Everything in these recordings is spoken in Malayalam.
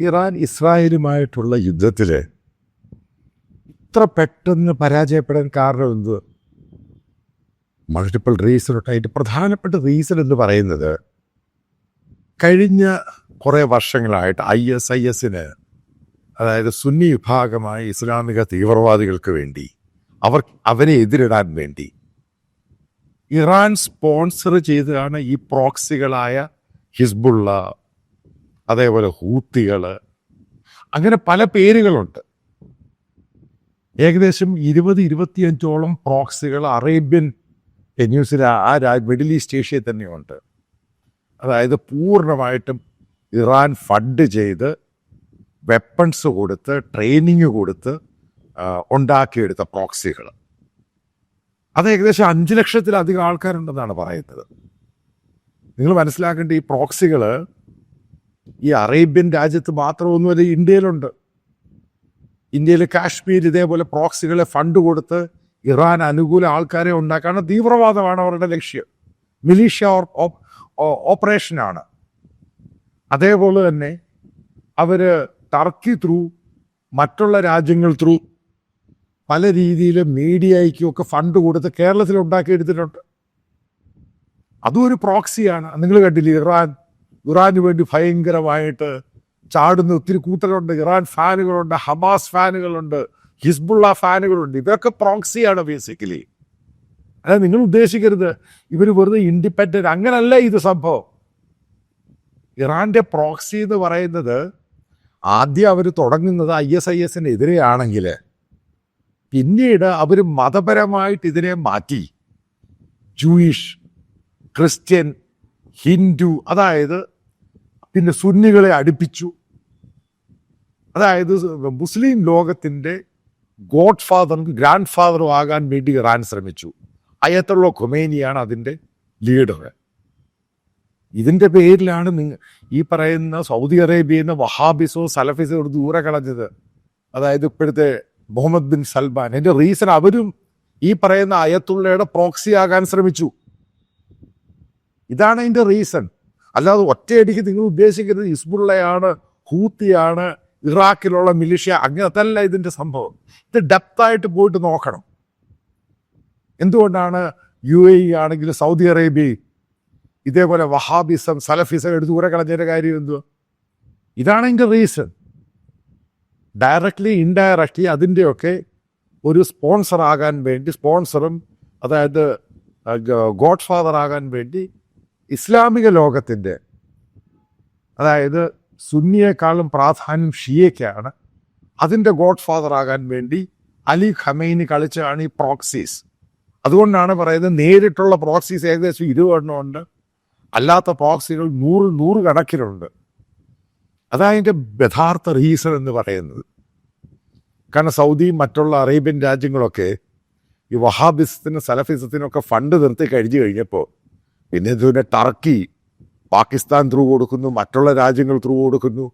ഇറാൻ ഇസ്രായേലുമായിട്ടുള്ള യുദ്ധത്തിൽ ഇത്ര പെട്ടെന്ന് പരാജയപ്പെടാൻ കാരണം എന്ത്? മൾട്ടിപ്പിൾ റീസൺ അതിന്റെ പ്രധാനപ്പെട്ട റീസൺ എന്ന് പറയുന്നത് കഴിഞ്ഞ കുറേ വർഷങ്ങളായിട്ട് ഐ എസ് ഐ എസിന് അതായത് സുന്നി വിഭാഗമായ ഇസ്ലാമിക തീവ്രവാദികൾക്ക് വേണ്ടി അവർ അവരെ എതിരിടാൻ വേണ്ടി ഇറാൻ സ്പോൺസർ ചെയ്താണ് ഈ പ്രോക്സികളായ ഹിസ്ബുള്ള അതേപോലെ ഹൂത്തികൾ അങ്ങനെ പല പേരുകളുണ്ട്. ഏകദേശം ഇരുപത് ഇരുപത്തിയഞ്ചോളം പ്രോക്സികൾ അറേബ്യൻ ന്യൂസിൽ ആ രാ- മിഡിൽ ഈസ്റ്റ് ഏഷ്യയിൽ തന്നെയുണ്ട്. അതായത് പൂർണമായിട്ടും ഇറാൻ ഫണ്ട് ചെയ്ത് വെപ്പൺസ് കൊടുത്ത് ട്രെയിനിങ് കൊടുത്ത് ഉണ്ടാക്കിയെടുത്ത പ്രോക്സികൾ. അത് ഏകദേശം അഞ്ച് ലക്ഷത്തിലധികം ആൾക്കാരുണ്ടെന്നാണ് പറയുന്നത്. നിങ്ങൾ മനസ്സിലാക്കേണ്ട ഈ പ്രോക്സികൾ ഈ അറേബ്യൻ രാജ്യത്ത് മാത്രമൊന്നുമല്ല ഇന്ത്യയിലുണ്ട്. ഇന്ത്യയിൽ കാശ്മീർ ഇതേപോലെ പ്രോക്സികളെ ഫണ്ട് കൊടുത്ത് ഇറാൻ അനുകൂല ആൾക്കാരെ ഉണ്ടാക്കാണ് തീവ്രവാദമാണ് അവരുടെ ലക്ഷ്യം. മിലീഷ്യ ഓപ്പറേഷനാണ്. അതേപോലെ തന്നെ അവർ ടർക്കി ത്രൂ മറ്റുള്ള രാജ്യങ്ങൾ ത്രൂ പല രീതിയിൽ മീഡിയയ്ക്കും ഒക്കെ ഫണ്ട് കൊടുത്ത് കേരളത്തിൽ ഉണ്ടാക്കിയെടുത്തിട്ടുണ്ട്. അതും ഒരു പ്രോക്സിയാണ്. നിങ്ങൾ കണ്ടില്ലേ ഇറാൻ ഇറാന് വേണ്ടി ഭയങ്കരമായിട്ട് ചാടുന്ന ഒത്തിരി കൂട്ടരുണ്ട്. ഇറാൻ ഫാനുകളുണ്ട് ഹമാസ് ഫാനുകളുണ്ട് ഹിസ്ബുള്ള ഫാനുകളുണ്ട്. ഇതൊക്കെ പ്രോക്സിയാണ് ബേസിക്കലി അതായത് നിങ്ങൾ ഉദ്ദേശിക്കരുത്. ഇവർ വെറുതെ ഇൻഡിപെൻഡന്റ് അങ്ങനല്ല ഇത് സംഭവം. ഇറാന്റെ പ്രോക്സി എന്ന് പറയുന്നത് ആദ്യം അവർ തുടങ്ങുന്നത് ഐ എസ് ഐ എസിന് എതിരെയാണെങ്കിൽ പിന്നീട് അവർ മതപരമായിട്ട് ഇതിനെ മാറ്റി. ജൂയിഷ് ക്രിസ്ത്യൻ ഹിന്ദു അതായത് പിന്നെ സുന്നികളെ അടുപ്പിച്ചു. അതായത് മുസ്ലിം ലോകത്തിന്റെ ഗോഡ് ഫാദറും ഗ്രാൻഡ് ഫാദറും ആകാൻ വേണ്ടി ഇറാൻ ശ്രമിച്ചു. അയത്തുള്ള ഖുമേനിയാണ് അതിന്റെ ലീഡർ. ഇതിന്റെ പേരിലാണ് നിങ്ങൾ ഈ പറയുന്ന സൗദി അറേബ്യയിൽ നിന്ന് വഹാബിസോ സലഫിസോ ഒരു ദൂരെ കളഞ്ഞത്. അതായത് ഇപ്പോഴത്തെ മുഹമ്മദ് ബിൻ സൽമാൻ. എന്റെ റീസൺ അവരും ഈ പറയുന്ന അയത്തുള്ളയുടെ പ്രോക്സി ആകാൻ ശ്രമിച്ചു. ഇതാണ് അതിന്റെ റീസൺ അല്ലാതെ ഒറ്റയടിക്ക് നിങ്ങൾ ഉദ്ദേശിക്കുന്നത് ഇസ്ബുള്ളയാണ് ഹൂത്തിയാണ് ഇറാഖിലുള്ള മിലിഷ്യ അങ്ങനത്തല്ല ഇതിന്റെ സംഭവം. ഇത് ഡെപ്തായിട്ട് പോയിട്ട് നോക്കണം. എന്തുകൊണ്ടാണ് യു എ ഇ ആണെങ്കിലും സൗദി അറേബ്യ ഇതേപോലെ വഹാബിസം സലഫിസം എടുത്ത് ദൂരെ കളഞ്ഞതിന്റെ കാര്യം എന്തുവാ? ഇതാണ് എന്റെ റീസൺ ഡയറക്റ്റ്ലി ഇൻഡയറക്റ്റ്ലി അതിന്റെയൊക്കെ ഒരു സ്പോൺസർ ആകാൻ വേണ്ടി സ്പോൺസറും അതായത് ഗോഡ് ഫാദർ ആകാൻ വേണ്ടി ഇസ്ലാമിക ലോകത്തിന്റെ അതായത് സുന്നിയേക്കാളും പ്രാധാന്യം ഷിയയ്ക്കാണ്. അതിന്റെ ഗോഡ് ഫാദർ ആകാൻ വേണ്ടി അലി ഖമൈനി കളിച്ചാണ് ഈ പ്രോക്സീസ് അതുകൊണ്ടാണ് പറയുന്നത് നേരിട്ടുള്ള പ്രോക്സീസ് ഏകദേശം ഇരുപെണ്ണമുണ്ട് അല്ലാത്ത പ്രോക്സികൾ നൂറ് നൂറ് കണക്കിലുണ്ട്. അതതിന്റെ യഥാർത്ഥ റീസൺ എന്ന് പറയുന്നത്. കാരണം സൗദിയും മറ്റുള്ള അറേബ്യൻ രാജ്യങ്ങളൊക്കെ ഈ വഹാബിസത്തിനും സലഫിസത്തിനൊക്കെ ഫണ്ട് നിർത്തി കഴിഞ്ഞു കഴിഞ്ഞപ്പോൾ പിന്നെ ഇതിനെ ടർക്കി പാകിസ്ഥാൻ ത്രൂ കൊടുക്കുന്നു മറ്റുള്ള രാജ്യങ്ങൾ ത്രൂ കൊടുക്കുന്നു.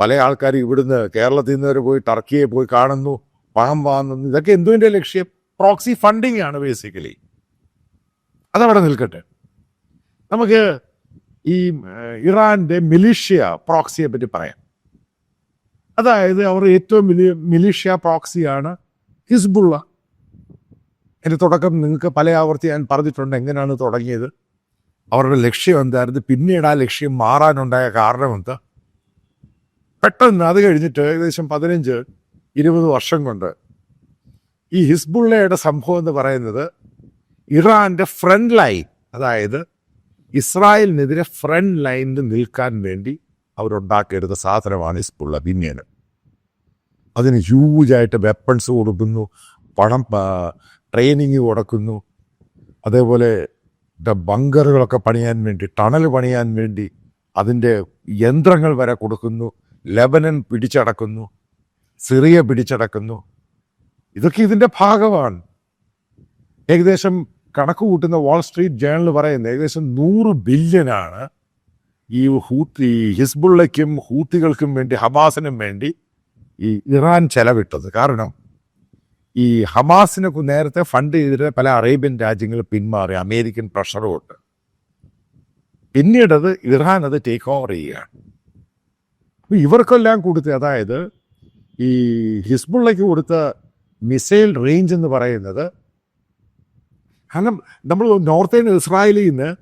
പല ആൾക്കാർ ഇവിടുന്ന് കേരളത്തിൽ നിന്ന് വരെ പോയി ടർക്കിയെ പോയി കാണുന്നു പണം വാങ്ങുന്നു. ഇതൊക്കെ എന്തുവിന്റെ ലക്ഷ്യം? പ്രോക്സി ഫണ്ടിങ് ആണ് ബേസിക്കലി അതവിടെ നിൽക്കട്ടെ. നമുക്ക് ഈ ഇറാന്റെ മിലിഷ്യ പ്രോക്സിയെ പറ്റി പറയാം. അതായത് അവർ ഏറ്റവും വലിയ മിലിഷ്യ പ്രോക്സിയാണ് ഹിസ്ബുള്ള. എന്റെ തുടക്കം നിങ്ങൾക്ക് പല ആവർത്തി ഞാൻ പറഞ്ഞിട്ടുണ്ട് എങ്ങനെയാണ് തുടങ്ങിയത്. അവരുടെ ലക്ഷ്യം എന്തായിരുന്നു? പിന്നീട് ആ ലക്ഷ്യം മാറാനുണ്ടായ കാരണം എന്താ? പെട്ടെന്ന് അത് കഴിഞ്ഞിട്ട് ഏകദേശം പതിനഞ്ച് ഇരുപത് വർഷം കൊണ്ട് ഈ ഹിസ്ബുള്ളയുടെ സംഭവം എന്ന് പറയുന്നത് ഇറാന്റെ ഫ്രണ്ട് ലൈൻ അതായത് ഇസ്രായേലിനെതിരെ ഫ്രണ്ട് ലൈനിൽ നിൽക്കാൻ വേണ്ടി അവരുണ്ടാക്കിയെടുത്ത സാധനമാണ് ഹിസ്ബുള്ള പിന്നീട് അതിന് ഹ്യൂജായിട്ട് വെപ്പൺസ് കൊടുക്കുന്നു പണം ട്രെയിനിങ് കൊടുക്കുന്നു. അതേപോലെ ബങ്കറുകളൊക്കെ പണിയാൻ വേണ്ടി ടണൽ പണിയാൻ വേണ്ടി അതിന്റെ യന്ത്രങ്ങൾ വരെ കൊടുക്കുന്നു ലെബനൻ പിടിച്ചടക്കുന്നു സിറിയ പിടിച്ചടക്കുന്നു. ഇതൊക്കെ ഇതിന്റെ ഭാഗമാണ്. ഏകദേശം കണക്ക് കൂട്ടുന്ന വാൾ സ്ട്രീറ്റ് ജേണൽ പറയുന്നത് ഏകദേശം നൂറ് ബില്യനാണ് ഈ ഹൂത്തി ഹിസ്ബുള്ളയ്ക്കും ഹൂത്തികൾക്കും വേണ്ടി ഹമാസിനും വേണ്ടി ഈ ഇറാൻ ചെലവിട്ടത്. കാരണം ഈ ഹമാസിനെ നേരത്തെ ഫണ്ട് ചെയ്തിട്ട് പല അറേബ്യൻ രാജ്യങ്ങൾ പിന്മാറി. അമേരിക്കൻ പ്രഷർ ഉണ്ട്. പിന്നീട് അത് ഇറാൻ അത് ടേക്ക് ഓവർ ചെയ്യുകയാണ്. അപ്പോൾ ഇവർക്കെല്ലാം കൊടുത്ത് അതായത് ഈ ഹിസ്ബുള്ളയ്ക്ക് കൊടുത്ത മിസൈൽ റേഞ്ച് എന്ന് പറയുന്നത് കാരണം നമ്മൾ നോർത്തേൺ ഇസ്രായേലിൽ നിന്ന്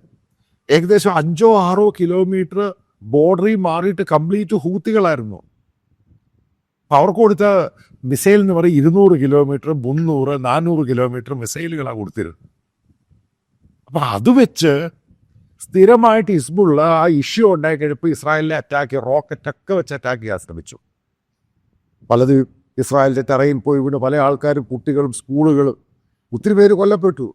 ഏകദേശം അഞ്ചോ ആറോ കിലോമീറ്റർ ബോർഡറിൽ മാറിയിട്ട് കംപ്ലീറ്റ് ഹൂത്തികളായിരുന്നു. അവർക്ക് കൊടുത്ത മിസൈൽ എന്ന് പറയും ഇരുന്നൂറ് കിലോമീറ്റർ മുന്നൂറ് നാനൂറ് കിലോമീറ്റർ മിസൈലുകളാണ് കൊടുത്തിരുന്നത്. അപ്പം അത് വെച്ച് സ്ഥിരമായിട്ട് ഹിസ്ബുള്ള ആ ഇഷ്യൂ ഉണ്ടായി കഴിഞ്ഞപ്പോൾ ഇസ്രായേലിനെ അറ്റാക്ക് റോക്കറ്റൊക്കെ വെച്ച് അറ്റാക്ക് ചെയ്യാൻ ശ്രമിച്ചു. പലത് ഇസ്രായേലിന്റെ തറയിൽ പോയി വീണ് പല ആൾക്കാരും കുട്ടികളും സ്കൂളുകളും ഒത്തിരി പേര് കൊല്ലപ്പെട്ടു.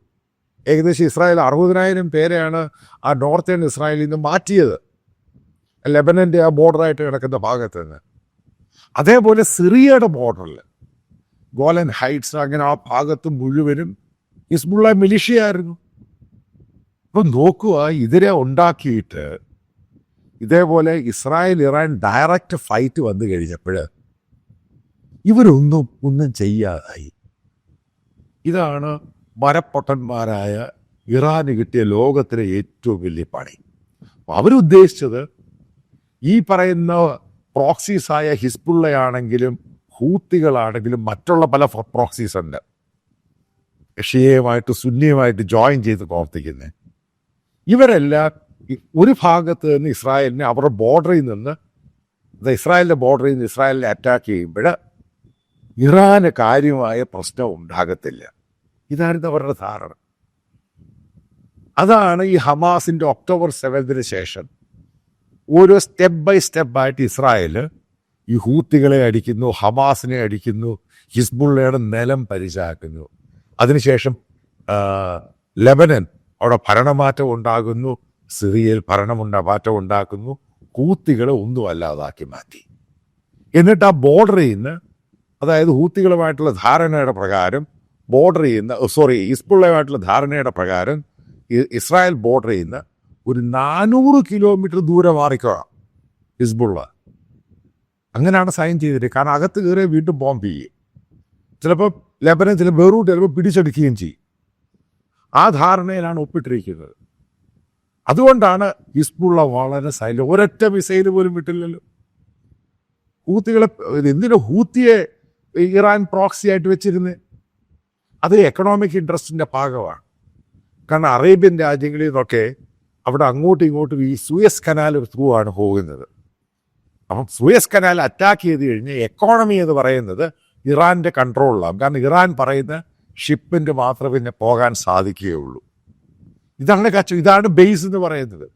ഏകദേശം ഇസ്രായേൽ അറുപതിനായിരം പേരെയാണ് ആ നോർത്തേൺ ഇസ്രായേലിൽ നിന്ന് മാറ്റിയത്. ലെബനന്റെ ആ ബോർഡറായിട്ട് കിടക്കുന്ന ഭാഗത്ത് നിന്ന്. അതേപോലെ സിറിയയുടെ ബോർഡറിൽ ഗോലൻ ഹൈറ്റ്സ് അങ്ങനെ ആ ഭാഗത്ത് മുഴുവനും ഹിസ്ബുള്ള മിലിഷ്യയായിരുന്നു അപ്പം നോക്കുക ഇതിനെ ഉണ്ടാക്കിയിട്ട് ഇതേപോലെ ഇസ്രായേൽ ഇറാൻ ഡയറക്റ്റ് ഫൈറ്റ് വന്നു കഴിഞ്ഞപ്പോൾ ഇവരൊന്നും ഒന്നും ചെയ്യാതായി. ഇതാണ് മരപ്പൊട്ടന്മാരായ ഇറാന് കിട്ടിയ ലോകത്തിലെ ഏറ്റവും വലിയ പണി. അവരുദ്ദേശിച്ചത് ഈ പറയുന്ന പ്രോക്സീസായ ഹിസ്ബുള്ളയാണെങ്കിലും ഹൂത്തികളാണെങ്കിലും മറ്റുള്ള പല പ്രോക്സീസ് ഉണ്ട്. ഷിയയുമായിട്ട് സുന്നിയുമായിട്ട് ജോയിൻ ചെയ്ത് പ്രവർത്തിക്കുന്നത് ഇവരെല്ലാം ഒരു ഭാഗത്ത് നിന്ന് ഇസ്രായേലിനെ അവരുടെ ബോർഡറിൽ നിന്ന് ഇസ്രായേലിന്റെ ബോർഡറിൽ നിന്ന് ഇസ്രായേലിനെ അറ്റാക്ക് ചെയ്യുമ്പോൾ ഇറാന് കാര്യമായ പ്രശ്നം ഉണ്ടാകത്തില്ല. ഇതായിരുന്നു അവരുടെ ധാരണ. അതാണ് ഈ ഹമാസിന്റെ ഒക്ടോബർ സെവൻതിന് ശേഷം ഓരോ സ്റ്റെപ്പ് ബൈ സ്റ്റെപ്പായിട്ട് ഇസ്രായേൽ ഈ ഹൂത്തികളെ അടിക്കുന്നു ഹമാസിനെ അടിക്കുന്നു ഹിസ്ബുള്ളയുടെ നിലം പരിചാക്കുന്നു. അതിനുശേഷം ലെബനൻ അവിടെ ഭരണമാറ്റം ഉണ്ടാകുന്നു സിറിയയിൽ ഭരണമുണ്ട മാറ്റം ഉണ്ടാക്കുന്നു ഹൂത്തികളെ ഒന്നും അല്ലാതാക്കി മാറ്റി. എന്നിട്ട് ആ ബോർഡറിൽ നിന്ന് അതായത് ഹൂത്തികളുമായിട്ടുള്ള ധാരണയുടെ പ്രകാരം ബോർഡറിൽ നിന്ന് സോറി ഹിസ്ബുള്ളയുമായിട്ടുള്ള ധാരണയുടെ പ്രകാരം ഇസ്രായേൽ ബോർഡറിൽ നിന്ന് ഒരു നാനൂറ് കിലോമീറ്റർ ദൂരെ മാറിക്കുക ഹിസ്ബുള്ള. അങ്ങനെയാണ് സൈൻ ചെയ്തിട്ട് കാരണം അകത്ത് കയറിയ വീണ്ടും ബോംബ് ചെയ്യും. ചിലപ്പോൾ ലെബനൻ ചില ബെറൂട്ട് ചിലപ്പോൾ പിടിച്ചെടുക്കുകയും ചെയ്യും. ആ ധാരണയിലാണ് ഒപ്പിട്ടിരിക്കുന്നത്. അതുകൊണ്ടാണ് ഹിസ്ബുള്ള വളരെ സൈലന്റ്. ഒരൊറ്റ മിസൈൽ പോലും വിട്ടില്ലല്ലോ. ഹൂത്തികളെ എന്തിനു ഹൂത്തിയെ ഇറാൻ പ്രോക്സി ആയിട്ട് വെച്ചിരുന്നത് അത് എക്കണോമിക് ഇൻട്രസ്റ്റിന്റെ ഭാഗമാണ്. കാരണം അറേബ്യൻ രാജ്യങ്ങളിൽ നിന്നൊക്കെ അവിടെ അങ്ങോട്ടും ഇങ്ങോട്ടും ഈ സൂയസ് കനാൽ ഒരു ത്രൂ ആണ് പോകുന്നത്. അപ്പം സൂയസ് കനാൽ അറ്റാക്ക് ചെയ്ത് കഴിഞ്ഞ് എക്കോണമി എന്ന് പറയുന്നത് ഇറാന്റെ കൺട്രോളിലാണ് കാരണം ഇറാൻ പറയുന്ന ഷിപ്പിന്റെ മാത്രമേ പിന്നെ പോകാൻ സാധിക്കുകയുള്ളൂ. ഇതാണ് കച്ച ഇതാണ് ബേസ് എന്ന് പറയുന്നത്.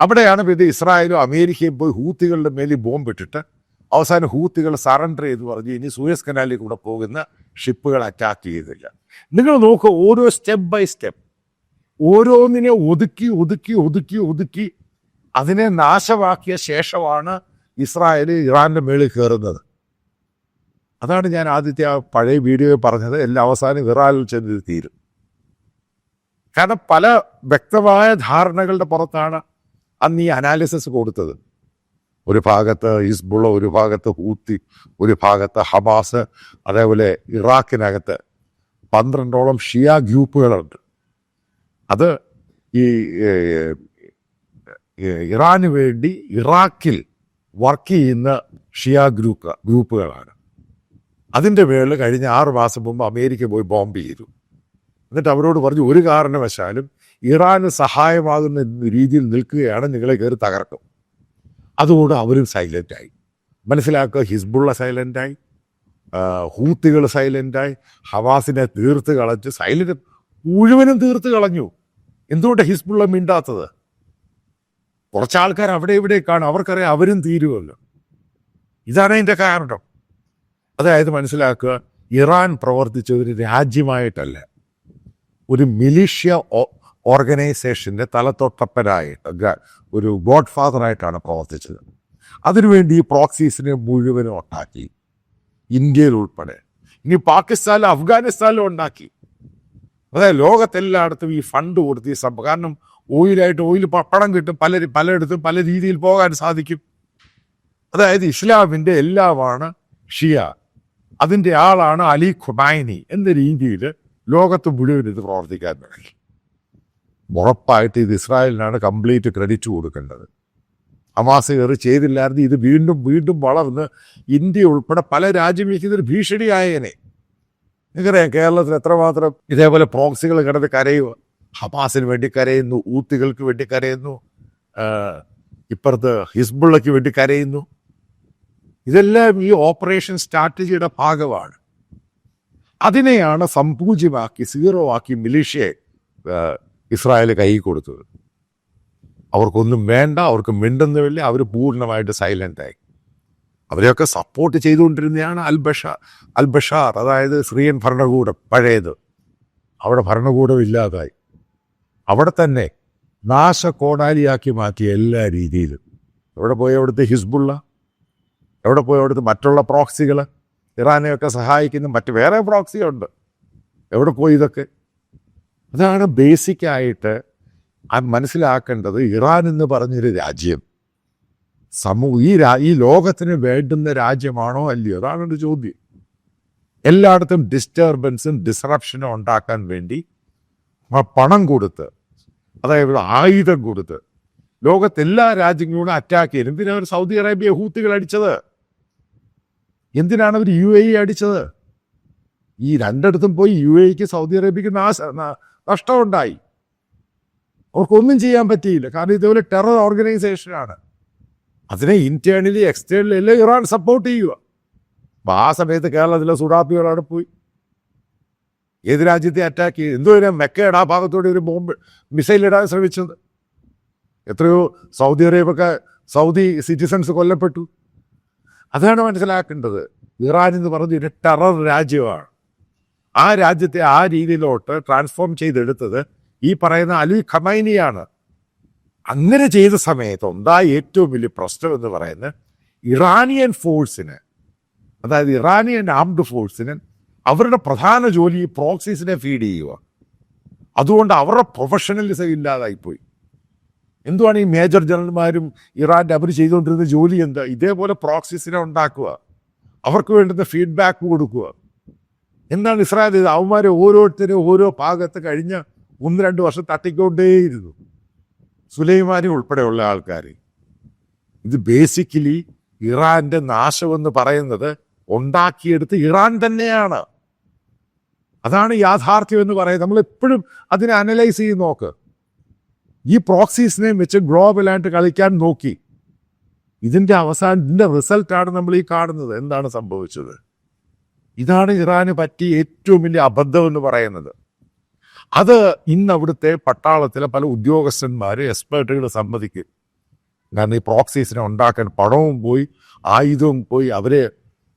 അവിടെയാണ് പിന്നെ ഇസ്രായേലും അമേരിക്കയും പോയി ഹൂത്തികളുടെ മേലിൽ ബോംബിട്ടിട്ട് അവസാനം ഹൂത്തികൾ സറണ്ടർ ചെയ്ത് പറഞ്ഞ് ഇനി സൂയസ് കനാലിൽ കൂടെ പോകുന്ന ഷിപ്പുകൾ അറ്റാക്ക് ചെയ്തില്ല നിങ്ങൾ നോക്കുക ഓരോ സ്റ്റെപ്പ് ബൈ സ്റ്റെപ്പ് ഓരോന്നിനെ ഒതുക്കി ഒതുക്കി ഒതുക്കി ഒതുക്കി അതിനെ നാശമാക്കിയ ശേഷമാണ് ഇസ്രായേൽ ഇറാന്റെ മേളിൽ കയറുന്നത്. അതാണ് ഞാൻ ആദ്യത്തെ ആ പഴയ വീഡിയോയിൽ പറഞ്ഞത്. എല്ലാ അവസാനം ഇറാനിൽ ചെന്ന് തീരും. കാരണം പല വ്യക്തമായ ധാരണകളുടെ പുറത്താണ് അന്ന് ഈ അനാലിസിസ് കൊടുത്തത്. ഒരു ഭാഗത്ത് ഹിസ്ബുള ഒരു ഭാഗത്ത് ഹൂത്തി ഒരു ഭാഗത്ത് ഹമാസ് അതേപോലെ ഇറാഖിനകത്ത് പന്ത്രണ്ടോളം ഷിയ ഗ്രൂപ്പുകളുണ്ട്. അത് ഈ ഇറാന് വേണ്ടി ഇറാഖിൽ വർക്ക് ചെയ്യുന്ന ഷിയ ഗ്രൂപ്പ് ഗ്രൂപ്പുകളാണ്. അതിന്റെ മേളിൽ കഴിഞ്ഞ ആറ് മാസം മുമ്പ് അമേരിക്ക പോയി ബോംബ് ചെയ്തു. എന്നിട്ട് അവരോട് പറഞ്ഞു ഒരു കാരണവശാലും ഇറാന് സഹായമാകുന്ന രീതിയിൽ നിൽക്കുകയാണ് നിങ്ങളെ കയറി തകർക്കും. അതുകൊണ്ട് അവരും സൈലന്റായി മനസ്സിലാക്കുക ഹിസ്ബുള്ള സൈലന്റായി ഹൂത്തികൾ സൈലന്റായി ഹവാസിനെ തീർത്ത് കളഞ്ഞു സൈലന്റ് മുഴുവനും തീർത്ത് കളഞ്ഞു. എന്തുകൊണ്ട് ഹിസ്ബുള്ള മിണ്ടാത്തത്? കുറച്ച് ആൾക്കാർ അവിടെ ഇവിടെ കാണും അവർക്കറിയാം അവരും തീരുമല്ലോ ഇതാണ് അതിന്റെ കാരണം. അതായത് മനസ്സിലാക്കുക ഇറാൻ പ്രവർത്തിച്ച ഒരു രാജ്യമായിട്ടല്ല ഒരു മിലീഷ്യ ഓർഗനൈസേഷന്റെ തലത്തൊട്ടപ്പനായിട്ട് ഒരു ഗോഡ് ഫാദറായിട്ടാണ് പ്രവർത്തിച്ചത് അതിനുവേണ്ടി ഈ പ്രോക്സീസിനെ മുഴുവനും ഉണ്ടാക്കി ഇന്ത്യയിൽ ഉൾപ്പെടെ ഇനി പാകിസ്ഥാനിലും അഫ്ഗാനിസ്ഥാനിലും ഉണ്ടാക്കി അതായത് ലോകത്തെല്ലായിടത്തും ഈ ഫണ്ട് കൊടുത്ത് ഈ സംഭവം കാരണം ഓയിലായിട്ട് ഓയിൽ പണം കിട്ടും. പല പലയിടത്തും പല രീതിയിൽ പോകാൻ സാധിക്കും. അതായത് ഇസ്ലാമിന്റെ എല്ലാമാണ് ഷിയ. അതിന്റെ ആളാണ് അലി ഖുബൈനി എന്ന രീതിയിൽ ലോകത്ത് മുഴുവൻ ഇത് പ്രവർത്തിക്കാൻ തുടങ്ങി. ഉറപ്പായിട്ട് ഇത് ഇസ്രായേലിനാണ് കംപ്ലീറ്റ് ക്രെഡിറ്റ് കൊടുക്കേണ്ടത്. അമാസ കയറി ചെയ്തില്ലായിരുന്നു. ഇത് വീണ്ടും വീണ്ടും വളർന്ന് ഇന്ത്യ ഉൾപ്പെടെ പല രാജ്യം ഇതൊരു ഭീഷണിയായേനെ. നിങ്ങൾക്കറിയാം കേരളത്തിൽ എത്രമാത്രം ഇതേപോലെ പ്രോക്സികൾ കിടന്ന് കരയുക ഹമാസിന് വേണ്ടി കരയുന്നു ഊത്തികൾക്ക് വേണ്ടി കരയുന്നു ഇപ്പുറത്ത് ഹിസ്ബുള്ളയ്ക്ക് വേണ്ടി കരയുന്നു. ഇതെല്ലാം ഈ ഓപ്പറേഷൻ സ്ട്രാറ്റജിയുടെ ഭാഗമാണ്. അതിനെയാണ് സമ്പൂജ്യമാക്കി സീറോ ആക്കി മിലിഷ്യയെ ഇസ്രായേൽ കൈ കൊടുത്തത്. അവർക്കൊന്നും വേണ്ട അവർക്ക് മിണ്ടുന്നുമില്ല അവർ പൂർണമായിട്ട് സൈലന്റായി അവരെയൊക്കെ support ചെയ്തുകൊണ്ടിരുന്നതാണ് al al Bashar al Bashar അതായത് സിറിയൻ ഭരണകൂടം പഴയത്. അവിടെ ഭരണകൂടം ഇല്ലാതായി. അവിടെ തന്നെ നാശകോടാലിയാക്കി മാറ്റിയ എല്ലാ രീതിയിലും. എവിടെ പോയി അവിടുത്തെ ഹിസ്ബുള്ള? എവിടെ പോയി അവിടുത്തെ മറ്റുള്ള പ്രോക്സികൾ ഇറാനെയൊക്കെ സഹായിക്കുന്ന മറ്റ് വേറെ പ്രോക്സിയുണ്ട്. എവിടെ പോയി ഇതൊക്കെ? അതാണ് ബേസിക്കായിട്ട് മനസ്സിലാക്കേണ്ടത് ഇറാൻ എന്ന് പറഞ്ഞൊരു രാജ്യം. സമൂഹ ഈ രാ ഈ ലോകത്തിന് വേണ്ടുന്ന രാജ്യമാണോ അല്ലയോ? അതാണ് എന്റെ ചോദ്യം. എല്ലായിടത്തും ഡിസ്റ്റർബൻസും ഡിസ്റപ്ഷനും ഉണ്ടാക്കാൻ വേണ്ടി പണം കൊടുത്ത് അതായത് ആയുധം കൊടുത്ത് ലോകത്തെല്ലാ രാജ്യങ്ങളോടും അറ്റാക്ക് ചെയ്യുന്നത് എന്തിനാണ് അവർ സൗദി അറേബ്യ ഹൂത്തുകൾ അടിച്ചത്? എന്തിനാണ് അവർ യു എ അടിച്ചത്? ഈ രണ്ടിടത്തും പോയി യു എക്ക് സൗദി അറേബ്യക്ക് നാശ നഷ്ടമുണ്ടായി. അവർക്കൊന്നും ചെയ്യാൻ പറ്റിയില്ല. കാരണം ഇതേപോലെ ടെറർ ഓർഗനൈസേഷനാണ് അതിനെ ഇന്റേണലി എക്സ്റ്റേണലി ഇറാൻ സപ്പോർട്ട് ചെയ്യുക അപ്പൊ ആ സമയത്ത് കേരളത്തിലെ സുഡാപ്പികൾ അവിടെ പോയി. ഏത് രാജ്യത്തെ അറ്റാക്ക് ചെയ്ത് എന്തോ മെക്കയുടെ ആ ഭാഗത്തോടെ ഒരു ബോംബ് മിസൈൽ ഇടാൻ ശ്രമിച്ചത്. എത്രയോ സൗദി അറേബ്യൊക്കെ സൗദി സിറ്റിസൺസ് കൊല്ലപ്പെട്ടു. അതാണ് മനസ്സിലാക്കേണ്ടത്. ഇറാൻ എന്ന് പറഞ്ഞ ഒരു ടെറർ രാജ്യമാണ്. ആ രാജ്യത്തെ ആ രീതിയിലോട്ട് ട്രാൻസ്ഫോം ചെയ്തെടുത്തത് ഈ പറയുന്ന അലി ഖമൈനിയാണ്. അങ്ങനെ ചെയ്ത സമയത്ത് ഉണ്ടായ ഏറ്റവും വലിയ പ്രശ്നം എന്ന് പറയുന്നത് ഇറാനിയൻ ഫോഴ്സിന് അതായത് ഇറാനിയൻ ആംഡ് ഫോഴ്സിന് അവരുടെ പ്രധാന ജോലി പ്രോക്സീസിനെ ഫീഡ് ചെയ്യുക. അതുകൊണ്ട് അവരുടെ പ്രൊഫഷണലിസം ഇല്ലാതായിപ്പോയി. എന്തുവാണ് ഈ മേജർ ജനറൽമാരും ഇറാന്റെ അവർ ചെയ്തുകൊണ്ടിരുന്ന ജോലി എന്താ? ഇതേപോലെ പ്രോക്സീസിനെ ഉണ്ടാക്കുക. അവർക്ക് വേണ്ടുന്ന ഫീഡ്ബാക്ക് കൊടുക്കുക. എന്താണ് ഇസ്രായേൽ ചെയ്തത്? അവന്മാരെ ഓരോരുത്തരും ഓരോ ഭാഗത്ത് കഴിഞ്ഞ ഒന്ന് രണ്ട് വർഷം തട്ടിക്കൊണ്ടേയിരുന്നു. സുലൈമാനി ഉൾപ്പെടെയുള്ള ആൾക്കാർ. ഇത് ബേസിക്കലി ഇറാന്റെ നാശമെന്ന് പറയുന്നത് ഉണ്ടാക്കിയെടുത്ത് ഇറാൻ തന്നെയാണ്. അതാണ് യാഥാർത്ഥ്യം എന്ന് പറയുന്നത്. നമ്മൾ എപ്പോഴും അതിനെ അനലൈസ് ചെയ്ത് നോക്ക്. ഈ പ്രോക്സീസിനെയും വെച്ച് ഗ്ലോബലായിട്ട് കളിക്കാൻ നോക്കി. ഇതിന്റെ അവസാനം ഇതിന്റെ റിസൾട്ടാണ് നമ്മൾ ഈ കാണുന്നത്. എന്താണ് സംഭവിച്ചത്? ഇതാണ് ഇറാന് പറ്റിയ ഏറ്റവും വലിയ അബദ്ധം എന്ന് പറയുന്നത്. അത് ഇന്ന് അവിടുത്തെ പട്ടാളത്തിലെ പല ഉദ്യോഗസ്ഥന്മാർ എക്സ്പേർട്ടുകൾ സമ്മതിക്കും. കാരണം ഈ പ്രോക്സീസിനെ ഉണ്ടാക്കാൻ പണവും പോയി ആയുധവും പോയി അവരെ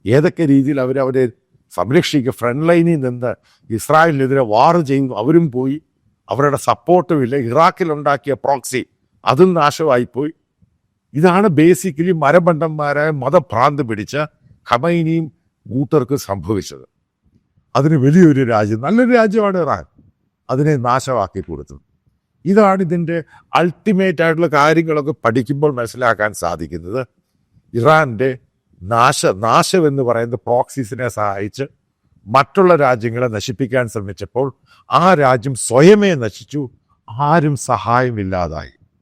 ഏതൊക്കെ രീതിയിൽ അവർ അവരെ സംരക്ഷിക്കുക ഫ്രണ്ട് ലൈനിൽ നിന്ന് ഇസ്രായേലിനെതിരെ വാർ ചെയ്യുന്നു അവരും പോയി. അവരുടെ സപ്പോർട്ടും ഇല്ല. ഇറാഖിലുണ്ടാക്കിയ പ്രോക്സി അതും നാശമായിപ്പോയി. ഇതാണ് ബേസിക്കലി മരബണ്ടന്മാരായ മതഭ്രാന്ത് പിടിച്ച ഖമൈനിയും കൂട്ടർക്ക് സംഭവിച്ചത്. അതിന് വലിയൊരു രാജ്യം നല്ലൊരു രാജ്യമാണ് ഇറാൻ. അതിനെ നാശമാക്കി കൊടുത്തത് ഇതാണ് ഇതിന്റെ അൾട്ടിമേറ്റ് ആയിട്ടുള്ള കാര്യങ്ങളൊക്കെ പഠിക്കുമ്പോൾ മനസ്സിലാക്കാൻ സാധിക്കുന്നത്. ഇറാന്റെ നാശ നാശം എന്ന് പറയുന്ന പ്രോക്സീസിനെ സഹായിച്ച് മറ്റുള്ള രാജ്യങ്ങളെ നശിപ്പിക്കാൻ ശ്രമിച്ചപ്പോൾ ആ രാജ്യം സ്വയമേ നശിച്ചു ആരും സഹായമില്ലാതായി.